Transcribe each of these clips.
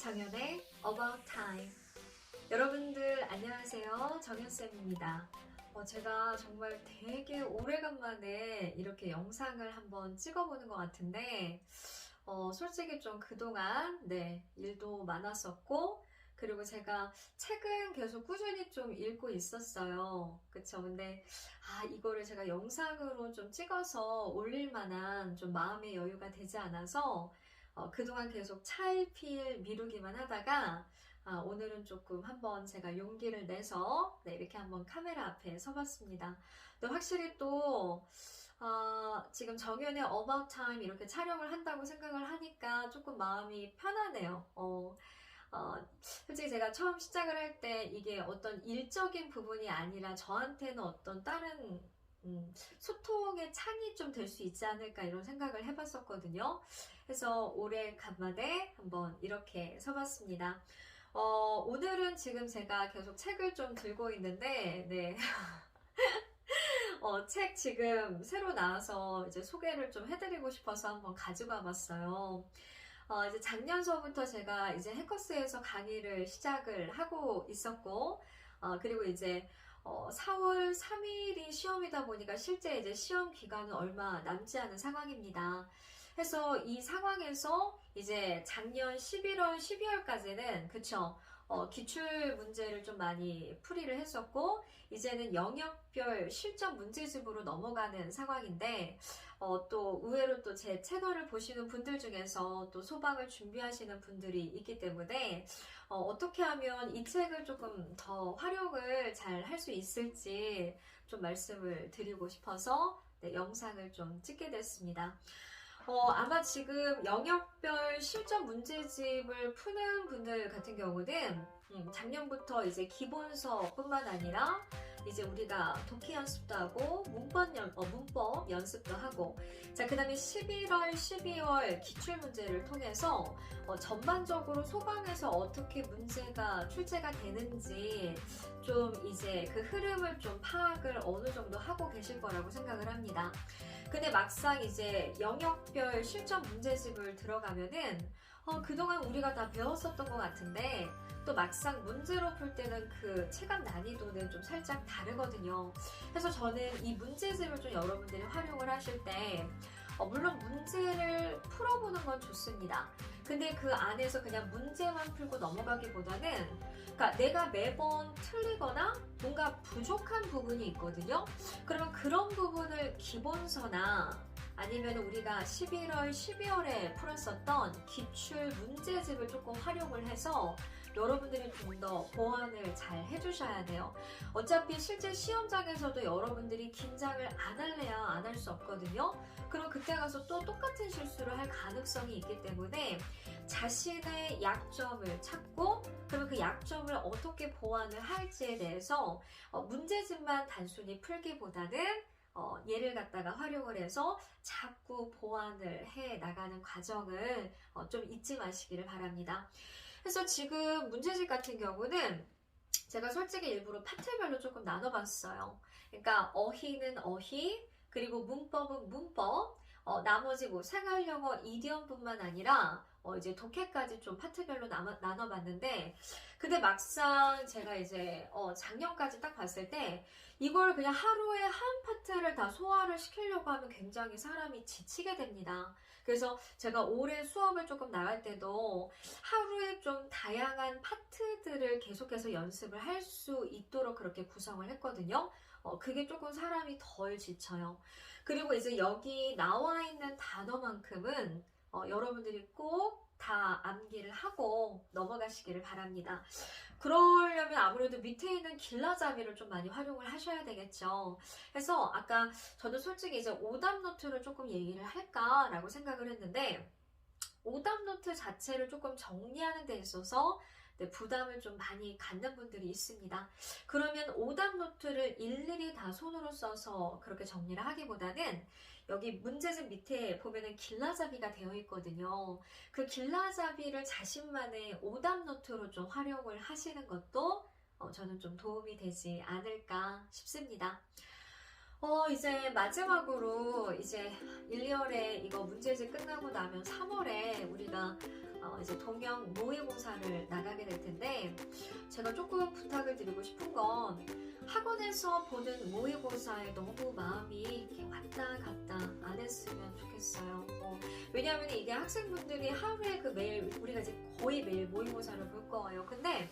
정연의 About Time. 여러분들 안녕하세요. 정연쌤입니다. 어, 제가 정말 되게 오래간만에 이렇게 영상을 한번 찍어보는 것 같은데, 어, 솔직히 좀 그동안, 네, 일도 많았었고, 그리고 제가 책은 계속 꾸준히 좀 읽고 있었어요. 그쵸. 근데, 아, 이거를 제가 영상으로 좀 찍어서 올릴 만한 좀 마음의 여유가 되지 않아서, 어, 그동안 계속 차일피일 미루기만 하다가, 아, 오늘은 조금 한번 제가 용기를 내서, 네, 이렇게 한번 카메라 앞에 서봤습니다. 근데 확실히 또, 아, 지금 정연의 About Time 이렇게 촬영을 한다고 생각을 하니까 조금 마음이 편하네요. 어, 어, 솔직히 제가 처음 시작을 할 때 이게 어떤 일적인 부분이 아니라 저한테는 어떤 다른 음, 소통의 창이 좀 될 수 있지 않을까 이런 생각을 해봤었거든요. 그래서 올해 간만에 한번 이렇게 서봤습니다. 어, 오늘은 지금 제가 계속 책을 좀 들고 있는데, 네. 어, 책 지금 새로 나와서 이제 소개를 좀 해드리고 싶어서 한번 가지고 와봤어요. 어, 이제 작년서부터 제가 이제 해커스에서 강의를 시작을 하고 있었고, 어, 그리고 이제 어, 4월 3일이 시험이다 보니까 실제 이제 시험 기간은 얼마 남지 않은 상황입니다. 그래서 이 상황에서 이제 작년 11월, 12월까지는 그쵸 어, 기출 문제를 좀 많이 풀이를 했었고 이제는 영역별 실전 문제집으로 넘어가는 상황인데 어, 또 의외로 또 제 채널을 보시는 분들 중에서 또 소방을 준비하시는 분들이 있기 때문에 어, 떻게 하면 이 책을 조금 더 활용을 잘 할 수 있을지 좀 말씀을 드리고 싶어서 네, 영상을 좀 찍게 됐습니다. 어, 아마 지금 영역별 실전 문제집을 푸는 분들 같은 경우는 음, 작년부터 이제 기본서뿐만 아니라 이제 우리가 독해 연습도 하고 문법, 연, 어, 문법 연습도 하고 자 그 다음에 11월, 12월 기출 문제를 통해서 어, 전반적으로 소방에서 어떻게 문제가 출제가 되는지 좀 이제 그 흐름을 좀 파악을 어느 정도 하고 계실 거라고 생각을 합니다. 근데 막상 이제 영역별 실전 문제집을 들어가면은 어, 그동안 우리가 다 배웠었던 것 같은데 또 막상 문제로 풀 때는 그 체감 난이도는 좀 살짝 다르거든요. 그래서 저는 이 문제집을 좀 여러분들이 활용을 하실 때 어, 물론 문제를 풀어보는 건 좋습니다. 근데 그 안에서 그냥 문제만 풀고 넘어가기보다는 그러니까 내가 매번 틀리거나 뭔가 부족한 부분이 있거든요. 그러면 그런 부분을 기본서나 아니면 우리가 11월, 12월에 풀었었던 기출 문제집을 조금 활용을 해서 여러분들이 좀 더 보완을 잘 해주셔야 돼요. 어차피 실제 시험장에서도 여러분들이 긴장을 안 할래야 안 할 수 없거든요. 그럼 그때 가서 또 똑같은 실수를 할 가능성이 있기 때문에 자신의 약점을 찾고 그러면 그 약점을 어떻게 보완을 할지에 대해서 어, 문제집만 단순히 풀기보다는 어, 얘를 갖다가 활용을 해서 자꾸 보완을 해 나가는 과정을 어, 좀 잊지 마시기를 바랍니다. 그래서 지금 문제집 같은 경우는 제가 솔직히 일부러 파트별로 조금 나눠봤어요. 그러니까 어휘는 어휘, 그리고 문법은 문법, 어, 나머지 뭐 생활영어 이디엄뿐만 아니라 어, 이제 독해까지 좀 파트별로 나눠, 나눠봤는데 근데 막상 제가 이제 어, 작년까지 딱 봤을 때 이걸 그냥 하루에 한 파트를 다 소화를 시키려고 하면 굉장히 사람이 지치게 됩니다. 그래서 제가 올해 수업을 조금 나갈 때도 하루에 좀 다양한 파트들을 계속해서 연습을 할 수 있도록 그렇게 구성을 했거든요. 어, 그게 조금 사람이 덜 지쳐요. 그리고 이제 여기 나와 있는 단어만큼은 어, 여러분들이 꼭 다 암기를 하고 넘어가시기를 바랍니다. 그러려면 아무래도 밑에 있는 길라잡이를 좀 많이 활용을 하셔야 되겠죠. 그래서 아까 저는 솔직히 이제 오답 노트를 조금 얘기를 할까라고 생각을 했는데 오답 노트 자체를 조금 정리하는 데 있어서 네, 부담을 좀 많이 갖는 분들이 있습니다. 그러면 오답 노트를 일일이 다 손으로 써서 그렇게 정리를 하기보다는 여기 문제집 밑에 보면은 길라잡이가 되어 있거든요. 그 길라잡이를 자신만의 오답 노트로 좀 활용을 하시는 것도 어, 저는 좀 도움이 되지 않을까 싶습니다. 어, 이제 마지막으로 이제 1, 2월에 이거 문제집 끝나고 나면 3월에 우리가 어, 이제 동영 모의고사를 나가게 될 텐데 제가 조금 부탁을 드리고 싶은 건 학원에서 보는 모의고사에 너무 마음이 이렇게 왔다 갔다 안 했으면 좋겠어요. 어, 왜냐하면 이게 학생분들이 하루에 그 매일 우리가 이제 거의 매일 모의고사를 볼 거예요. 근데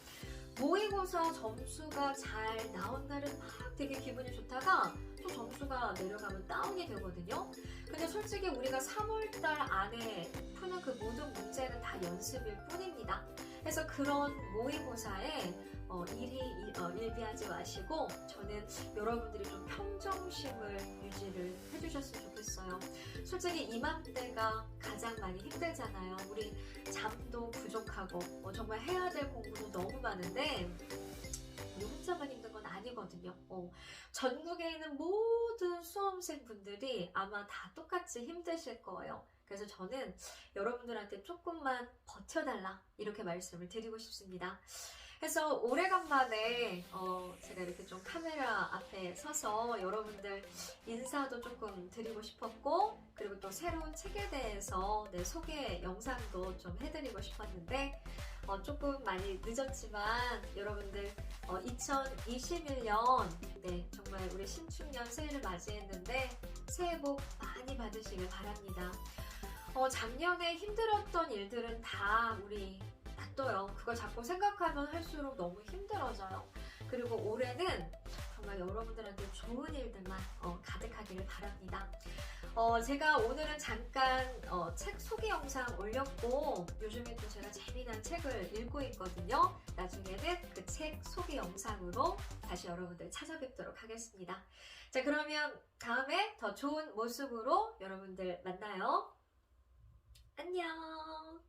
모의고사 점수가 잘 나온 날은 막 되게 기분이 좋다가 또 점수가 내려가면 다운이 되거든요. 근데 솔직히 우리가 3월달 안에 푸는 그 모든 문제는 다 연습일 뿐입니다. 그래서 그런 모의고사에 어, 일이 어, 일비하지 마시고 저는 여러분들이 좀 평정심을 유지를 해주셨으면 좋겠어요. 솔직히 이맘때가 가장 많이 힘들잖아요. 우리 잠도 부족하고 어, 정말 해야 될 공부도 너무 많은데 우리 혼자만 힘든 건 아니거든요. 어, 전국에 있는 모든 수험생 분들이 아마 다 똑같이 힘드실 거예요. 그래서 저는 여러분들한테 조금만 버텨달라 이렇게 말씀을 드리고 싶습니다. 그래서 오래간만에 어, 제가 이렇게 좀 카메라 앞에 서서 여러분들 인사도 조금 드리고 싶었고 그리고 또 새로운 책에 대해서 네, 소개 영상도 좀 해드리고 싶었는데 어, 조금 많이 늦었지만 여러분들 2021년 네, 정말 우리 신축년 새해를 맞이했는데 새해 복 많이 받으시길 바랍니다. 어, 작년에 힘들었던 일들은 다 우리 놔둬요. 그걸 자꾸 생각하면 할수록 너무 힘들어져요. 그리고 올해는 정말 여러분들한테 좋은 일들만 어, 가득하기를 바랍니다. 어, 제가 오늘은 잠깐 어, 책 소개 영상 올렸고 요즘에 또 제가 재미난 책을 읽고 있거든요. 나중에는 그 책 소개 영상으로 다시 여러분들 찾아뵙도록 하겠습니다. 자 그러면 다음에 더 좋은 모습으로 여러분들 만나요. 안녕.